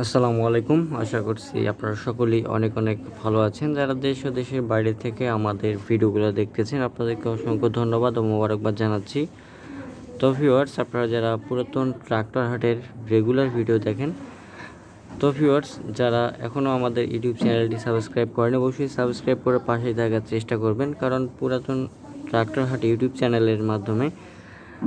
আসসালামু আলাইকুম। আশা করছি আপনারা সকলেই অনেক অনেক ভালো আছেন। যারা দেশ ও দেশের বাইরে থেকে আমাদের ভিডিওগুলো দেখতেছেন, আপনাদেরকে অসংখ্য ধন্যবাদ ও মোবারকবাদ জানাচ্ছি। তো ভিউয়ার্স আপনারা যারা পুরাতন ট্রাক্টর হাটের রেগুলার ভিডিও দেখেন, তো ভিউয়ার্স যারা এখনও আমাদের ইউটিউব চ্যানেলটি সাবস্ক্রাইব করেন অবশ্যই সাবস্ক্রাইব করে পাশে থাকার চেষ্টা করবেন। কারণ পুরাতন ট্রাক্টর হাট ইউটিউব চ্যানেলের মাধ্যমে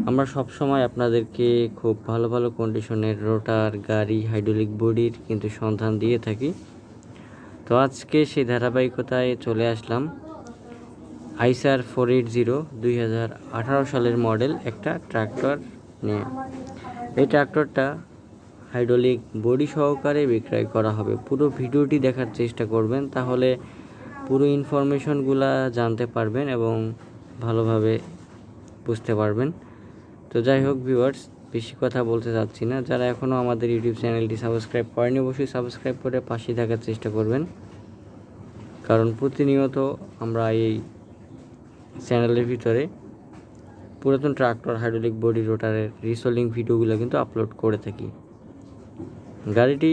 আমরা সব সময় আপনাদেরকে খুব ভালো ভালো কন্ডিশনের রোটার গাড়ি হাইড্রোলিক বডির কিন্তু সন্ধান দিয়ে থাকি। তো আজকে সেই ধারাবাহিকতায় চলে আসলাম আইসার ফোর এইট জিরো দুই হাজার আঠারো সালের মডেল একটা ট্রাক্টর নিয়ে। এই ট্রাক্টরটা হাইড্রোলিক বডি সহকারে বিক্রয় করা হবে। পুরো ভিডিওটি দেখার চেষ্টা করবেন, তাহলে পুরো ইনফরমেশনগুলা জানতে পারবেন এবং ভালোভাবে বুঝতে পারবেন। তো যাই হোক ভিউয়ার্স, বেশি কথা বলতে চাচ্ছি না। যারা এখনও আমাদের ইউটিউব চ্যানেলটি সাবস্ক্রাইব করেনি, অবশ্যই সাবস্ক্রাইব করে পাশে থাকার চেষ্টা করবেন। কারণ প্রতিনিয়ত আমরা এই চ্যানেলের ভিতরে পুরাতন ট্রাক্টর, হাইড্রোলিক বডি রোটারের রিসোলিং ভিডিওগুলো কিন্তু আপলোড করে থাকি। গাড়িটি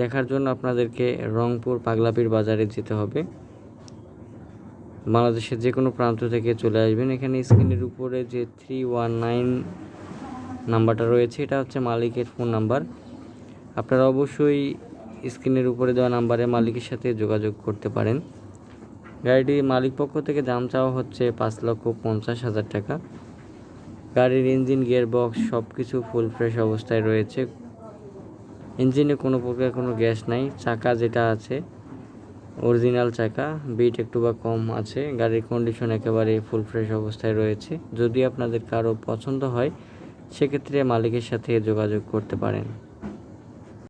দেখার জন্য আপনাদেরকে রংপুর পাগলাপির বাজারে যেতে হবে। বাংলাদেশের যে কোনো প্রান্ত থেকে চলে আসবেন। এখানে স্ক্রিনের উপরে যে থ্রি ওয়ান নাইন নাম্বারটা রয়েছে, এটা হচ্ছে মালিকের ফোন নাম্বার আপনারা অবশ্যই স্ক্রিনের উপরে দেওয়া নাম্বারে মালিকের সাথে যোগাযোগ করতে পারেন। গাড়িটি মালিক পক্ষ থেকে দাম চাওয়া হচ্ছে পাঁচ লক্ষ পঞ্চাশ হাজার টাকা। গাড়ির ইঞ্জিন গিয়ার বক্স সব কিছু ফুল ফ্রেশ অবস্থায় রয়েছে। ইঞ্জিনে কোনো প্রকার কোনো গ্যাস নাই, চাকা যেটা আছে অরিজিনাল চাকা বিট একটু বা কম আছে, গাড়ির কন্ডিশন একেবারে ফুল ফ্রেশ অবস্থায় রয়েছে। যদি আপনাদের কারও পছন্দ হয়, সেক্ষেত্রে মালিকের সাথে যোগাযোগ করতে পারেন।